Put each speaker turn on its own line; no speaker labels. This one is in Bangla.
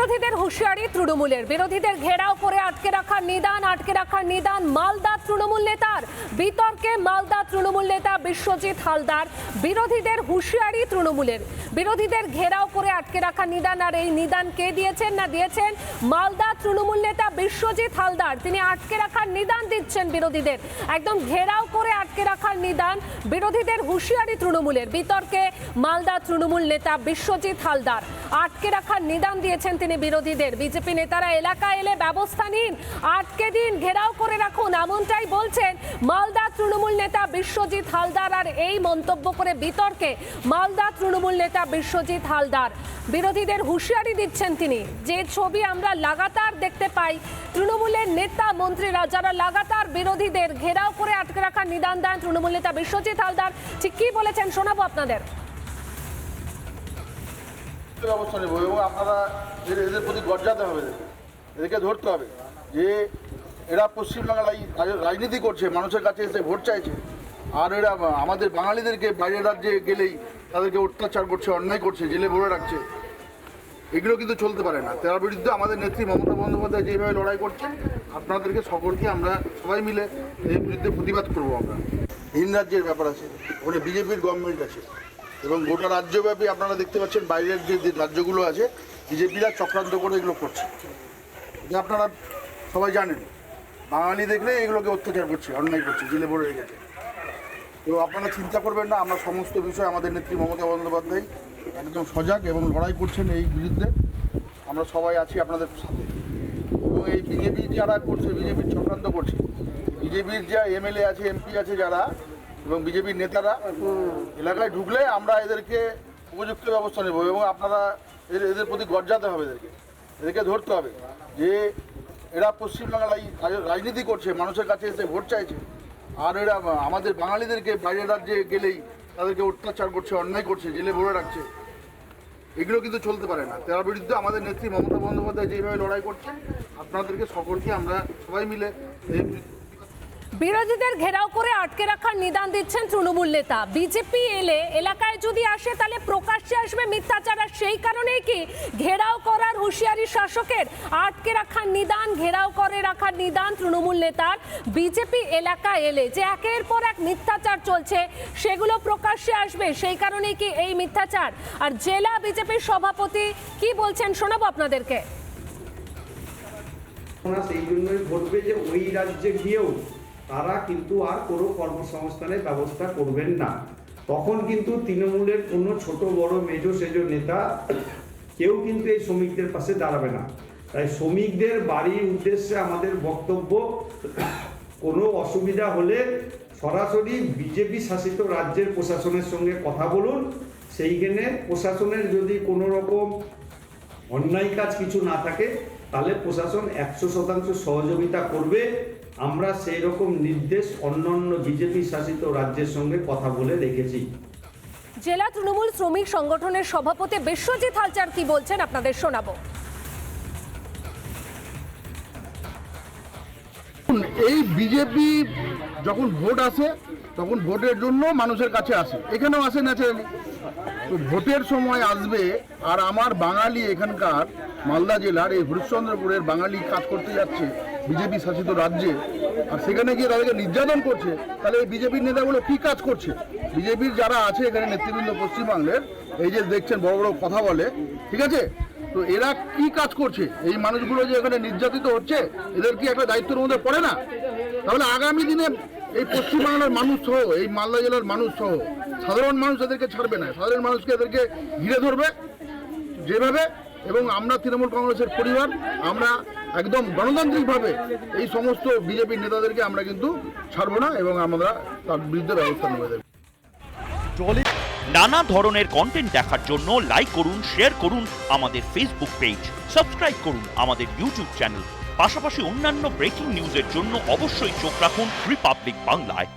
বিরোধীদের হুঁশিয়ারি তৃণমূলের। বিরোধীদের ঘেরাও করে আটকে রাখার নিদান, আটকে রাখার নিদান মালদা তৃণমূল নেতার। বিতর্কে মালদা তৃণমূল নেতা বিশ্বজিৎ হালদার। বিরোধীদের হুঁশিয়ারি তৃণমূলের। বিরোধীদের ঘেরাও করে আটকে রাখা নিদান, আর এই নিদান কে দিয়েছেন না দিয়েছেন? মালদা তৃণমূল নেতা বিশ্বজিৎ হালদার। তিনি আটকে রাখার নিদান দিচ্ছেন বিরোধীদের। একদম ঘেরাও করে আটকে রাখার নিদান বিরোধীদের হুঁশিয়ারি তৃণমূলের। বিতর্কে মালদা তৃণমূল নেতা বিশ্বজিৎ হালদার। আটকে রাখার নিদান দিয়েছেন তিনি বিরোধীদের। বিজেপি নেতারা এলাকায় এলে ব্যবস্থা নিন। আটকে দিন, ঘেরাও করে রাখুন, এমনটাই বলছেন মালদা তৃণমূল নেতা বিশ্বজিৎ হালদার। আর এই মন্তব্য করে বিতর্কে মালদা তৃণমূল নেতা বিশ্বজিৎ হালদার। বিরোধীদের হুঁশিয়ারি দিচ্ছেন তিনি যে ছবি আমরা লাগাতার দেখতে পাই। তৃণমূলের নেতা মন্ত্রীরা যারা লাগাতার বিরোধীদের ঘেরাও করে আটকে রাখার নিদান দেন তৃণমূল নেতা বিশ্বজিৎ হালদার, ঠিক কি বলেছেন শোনাবো আপনাদের?
ব্যবস্থা নেব এবং আপনারা এদের প্রতি গর্জাতে হবে। এদেরকে ধরতে হবে যে এরা পশ্চিমবাংলায় রাজ- রাজনীতি করছে, মানুষের কাছে এসে ভোট চাইছে। আর এরা আমাদের বাঙালিদেরকে বাইরের রাজ্যে গেলেই তাদেরকে অত্যাচার করছে, অন্যায় করছে, জেলে ভরে রাখছে। এগুলো কিন্তু চলতে পারে না। তার বিরুদ্ধে আমাদের নেত্রী মমতা বন্দ্যোপাধ্যায় যেভাবে লড়াই করছে আপনাদেরকে সকলকে আমরা সবাই মিলে এর বিরুদ্ধে প্রতিবাদ করব আমরা। ভিন রাজ্যের ব্যাপার আছে, ওখানে বিজেপির গভর্নমেন্ট আছে। এবং গোটা রাজ্যব্যাপী আপনারা দেখতে পাচ্ছেন বাইরের যে যে রাজ্যগুলো আছে, বিজেপিরা চক্রান্ত করে এগুলো করছে। এটা আপনারা সবাই জানেন। বাঙালি দেখলে এগুলোকে অত্যাচার করছে, অন্যায় করছে, জেলে ভরে গেছে। তো আপনারা চিন্তা করবেন না, আমরা সমস্ত বিষয় আমাদের নেত্রী মমতা বন্দ্যোপাধ্যায় একদম সজাগ এবং লড়াই করছেন এই বিরুদ্ধে। আমরা সবাই আছি আপনাদের সাথে। এবং এই বিজেপি যারা করছে, বিজেপির চক্রান্ত করছে, বিজেপির যা এমএলএ আছে, এমপি আছে যারা এবং বিজেপির নেতারা এলাকায় ঢুকলে আমরা এদেরকে উপযুক্ত ব্যবস্থা নেব এবং আপনারা এদের এদের প্রতি গর্জাতে হবে এদেরকে। এদেরকে ধরতে হবে যে এরা পশ্চিমবাংলায় রাজ- রাজনীতি করছে, মানুষের কাছে এসে ভোট চাইছে। আর এরা আমাদের বাঙালিদেরকে বাইরের রাজ্যে গেলেই তাদেরকে অত্যাচার করছে, অন্যায় করছে, জেলে ভরে রাখছে। এগুলো কিন্তু চলতে পারে না। তার বিরুদ্ধে আমাদের নেত্রী মমতা বন্দ্যোপাধ্যায় যেভাবে লড়াই করছে আপনাদেরকে সকলকে আমরা সবাই মিলে
বিরোধীদের ঘেরাও করে আটকে রাখার নিদান দিচ্ছেন তৃণমূল নেতা। বিজেপি এলে এলাকায় যদি আসে, তাহলে প্রকাশ্যে আসবে মিথ্যাচার। আর সেই কারণেই কি ঘেরাও করার হুঁশিয়ারি শাসকের? আটকে রাখার নিদান, ঘেরাও করে রাখার নিদান তৃণমূল নেতার। বিজেপি এলাকায় এলে যে একের পর এক মিথ্যাচার চলছে, সেগুলো প্রকাশ্যে আসবে। সেই কারণেই কি এই মিথ্যাচার? আর জেলা বিজেপির সভাপতি কি বলছেন শোনাবো আপনাদেরকে।
সেই জন্যই ঘটবে যে ওই রাজ্যে গিয়েও তারা কিন্তু আর কোনো কর্মসংস্থানের ব্যবস্থা করবেন না। তখন কিন্তু তৃণমূলের কোনো ছোট, বড়, মেজো, সেজো নেতা কেউ কিন্তু এই শ্রমিকদের পাশে দাঁড়াবে না। তাই শ্রমিকদের বাড়ির উদ্দেশ্যে আমাদের বক্তব্য, কোনো অসুবিধা হলে সরাসরি বিজেপি শাসিত রাজ্যের প্রশাসনের সঙ্গে কথা বলুন। সেইখানে প্রশাসনের যদি কোনো রকম অন্যায় কাজ কিছু না থাকে, তাহলে প্রশাসন একশো শতাংশ সহযোগিতা করবে। আমরা সেই রকম নির্দেশ অন্যান্য বিজেপি শাসিত রাজ্যের সঙ্গে কথা বলে রেখেছি
জেলা তৃণমূল শ্রমিক সংগঠনের সভাপতি বিশ্বজিৎ হালচার কি বলছেন আপনাদের শোনাবো।
এই বিজেপি যখন ভোট আসে তখন ভোটের জন্য মানুষের কাছে আসে। এখানেও আসে ন্যাচারালি তো ভোটের সময় আসবে আর আমার বাঙালি এখানকার মালদা জেলার এই হরিশ্চন্দ্রপুরের বাঙালি কাজ করতে যাচ্ছে। বিজেপি শাসিত রাজ্যে, আর সেখানে গিয়ে তাদেরকে নির্যাতন করছে, তাহলে এই বিজেপির নেতাগুলো কী কাজ করছে? বিজেপির যারা আছে এখানে নেতৃবৃন্দ পশ্চিমবাংলের এই যে দেখছেন বড় বড় কথা বলে, ঠিক আছে? তো এরা কি কাজ করছে? এই মানুষগুলো যে এখানে নির্যাতিত হচ্ছে, এদের কি একটা দায়িত্বের মধ্যে পড়ে না? তাহলে আগামী দিনে এই পশ্চিমবাংলার মানুষ সহ, এই মালদা জেলার মানুষ সহ, সাধারণ মানুষ এদেরকে ছাড়বে না। সাধারণ মানুষকে এদেরকে ঘিরে ধরবে, যেভাবে এবং আমরা তৃণমূল কংগ্রেসের পরিবার, আমরা একদম গণতান্ত্রিকভাবে এই সমস্ত বিজেপির নেতাদেরকে আমরা কিন্তু ছাড়বো না এবং আমরা তার বিরুদ্ধে ব্যবস্থা নেবে
নানা ধরনের কন্টেন্ট দেখার জন্য লাইক করুন শেয়ার করুন আমাদের ফেসবুক পেজ সাবস্ক্রাইব করুন আমাদের ইউটিউব চ্যানেল পাশাপাশি অন্যান্য ব্রেকিং নিউজের জন্য অবশ্যই চোখ রাখুন রিপাবলিক বাংলায়